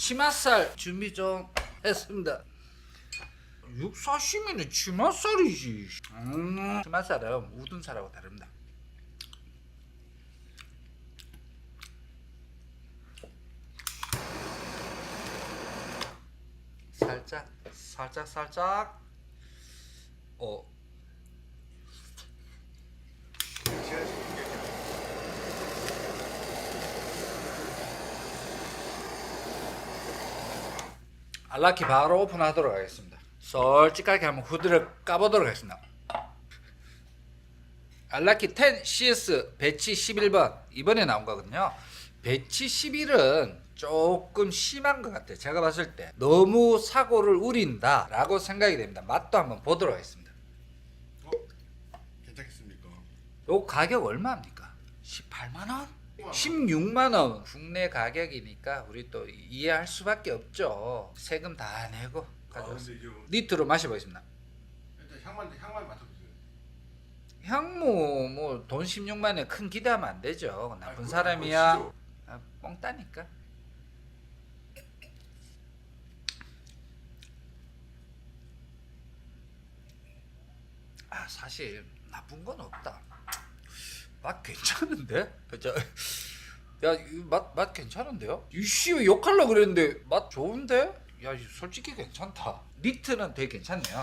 치맛살 준비 좀 했습니다. 육사시미는 치맛살이지. 음, 치맛살은 묻은 살하고 다릅니다. 살짝, 살짝, 살짝. 어, 알라키 바로 오픈하도록 하겠습니다. 솔직하게 한번 후드를 까보도록 하겠습니다. 알라키 10 CS 배치 11번 이번에 나온 거거든요. 배치 11은 조금 심한 것 같아요. 제가 봤을 때 너무 사고를 우린다라고 생각이 됩니다. 맛도 한번 보도록 하겠습니다. 어? 괜찮겠습니까? 요 가격 얼마입니까? 18만 원? 16만 원 국내 가격이니까 우리 또 이해할 수밖에 없죠. 세금 다 내고 아, 가져왔습니다. 근데 이거 니트로 마셔보겠습니다. 일단 향만 향만 맡아보세요. 향모 뭐돈 16만에 큰 기대하면 안 되죠. 나쁜 그거- 사람이야. 그거 아, 뻥 따니까. 아 사실 나쁜 건 없다. 맛 괜찮은데? 저, 야, 맛, 맛 괜찮은데요? 이씨 왜 욕하려고 그랬는데 맛 좋은데? 야, 이 솔직히 괜찮다. 니트는 되게 괜찮네요.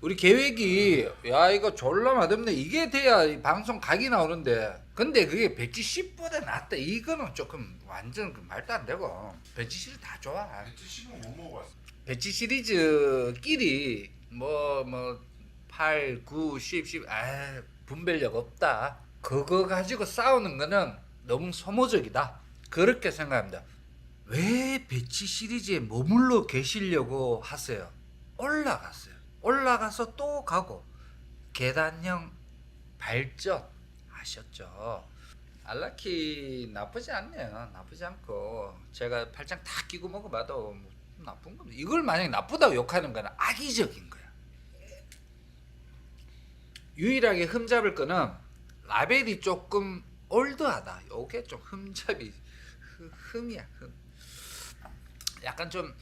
우리 계획이 야 이거 졸라 맛없네 이게 돼야 이 방송 각이 나오는데 근데 그게 배치 10보다 낫다 이거는 조금 완전 그 말도 안 되고 배치 시리즈 다 좋아 배치 씹은 못 먹어봤어. 배치 시리즈끼리 뭐 뭐 8, 9, 10, 10 아, 분별력 없다. 그거 가지고 싸우는 거는 너무 소모적이다. 그렇게 생각합니다. 왜 배치 시리즈에 머물러 계시려고 하세요? 올라갔어요. 올라가서 또 가고 계단형 발전 하셨죠. 알라키 나쁘지 않네요. 나쁘지 않고 제가 팔짱 다 끼고 먹어봐도 뭐 나쁜 겁니다. 이걸 만약에 나쁘다고 욕하는 거는 악의적인 거야. 유일하게 흠잡을 거는 라벨이 조금 올드하다. 요게 좀 흠잡이 흠- 흠이야. 흠. 약간 좀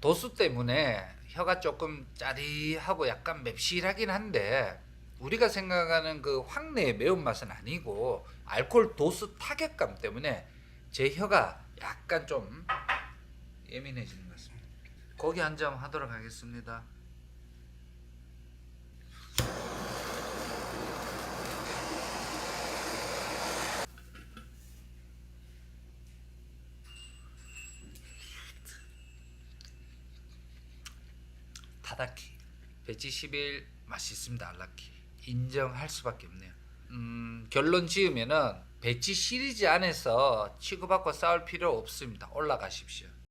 도수 때문에 혀가 조금 짜리하고 약간 맵실하긴 한데 우리가 생각하는 그 황내의 매운맛은 아니고 알코올 도수 타격감 때문에 제 혀가 약간 좀 예민해지는 것 같습니다. 고기 한 점 하도록 하겠습니다. 타다키 배지 11 맛있습니다 알라키. 인정할 수밖에 없네요. 음, 결론 지으면은 배지 시리즈 안에서 치고받고 싸울 필요 없습니다. 올라가십시오